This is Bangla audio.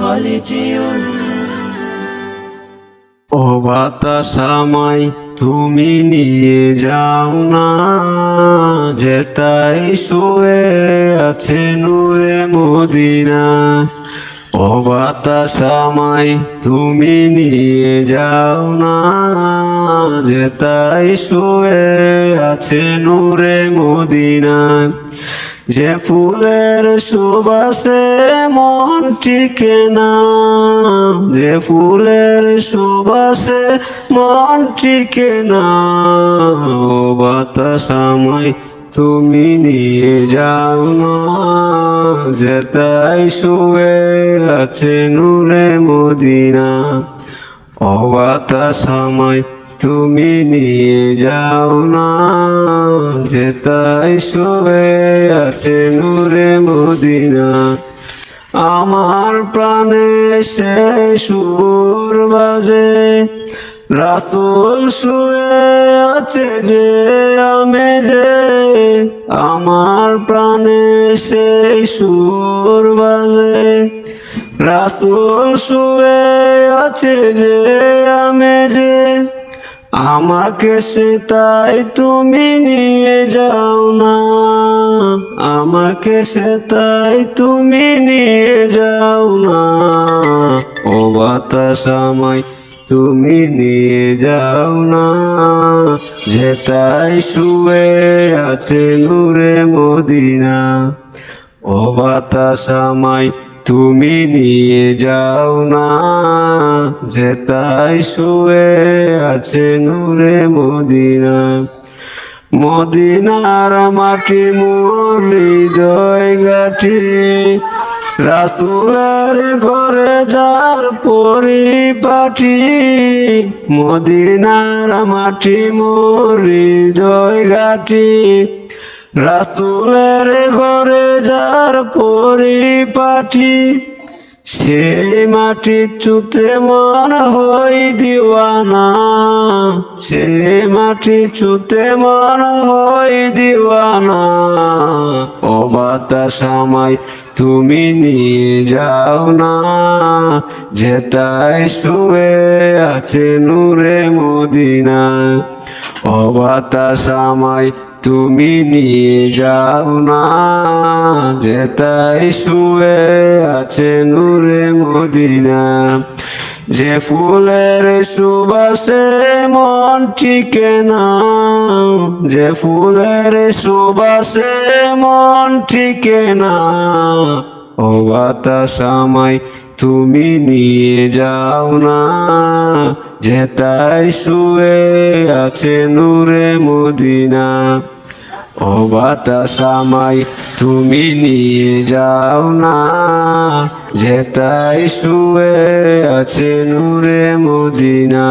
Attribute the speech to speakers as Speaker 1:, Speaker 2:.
Speaker 1: হলে যেও
Speaker 2: ও বাতাস আমায়, তুমি নিয়ে যাও না। যেতাই শুয়ে আছে নূরে মদিনা। ও বাতাস আমায়, তুমি নিয়ে যাও না। যেতাই শুয়ে আছে নূরে মদিনা। যে ফুলের সুবাসে মন টিকে না। যে ফুলের সুবাসে মন টিকে না। ও বাতাস আমায় তুমি নিয়ে যাও না। যেতাই শুয়ে আছে নূরে মদিনা। ও বাতাস আমায় তুমি নিয়ে যাও না। যেতাই শুয়ে আছে নূরে মদিনা। আমার প্রাণে সে সুর বাজে। রাসুল শুয়ে আছে যে আমি যে। আমার প্রাণে সেই সুর বাজে। রাসুল শুয়ে আছে যে আমি যে। আমাকে সে তাই তুমি নিয়ে যাও না। আমাকে সে তাই তুমি নিয়ে যাও না। ও বাতাস আমায় তুমি নিয়ে যাও না। যে তাই শুয়ে আছে নূরে মদিনা। ও বাতাস আমায় তুমি নিয়ে যাও না, যে তাই শুয়ে আছে নূরে মদিনা। মদিনার মাটি মোর হৃদয় গাঠি রাসুলের ঘরে যার পরিপাটি, মদিনার মাটি মোর হৃদয় গাঠি রাসুলের ঘরে যার পরিপাটি সে মাটি চুতে মন হই দিওয়ানা। সে মাটি চুতে মন হই দিওয়ানা। ও বাতাস আমায় তুমি নিয়ে যাও না যেতাই শুয়ে আছে নূরে মদিনা। ও বাতাস তুমি নিয়ে যাও না যেতাই শুয়ে আছে নূরে মদিনা। যে ফুলের সুবাসে মন টিকে না যে ফুলের সুবাসে মন টিকে না ও বাতাস আমায় তুমি নিয়ে যাও না যেতাই শুয়ে আছে নূরে মদিনা। ও বাতাস আমায়, তুমি নিয়ে যাও না যেতাই শুয়ে আছে নূরে মদিনা।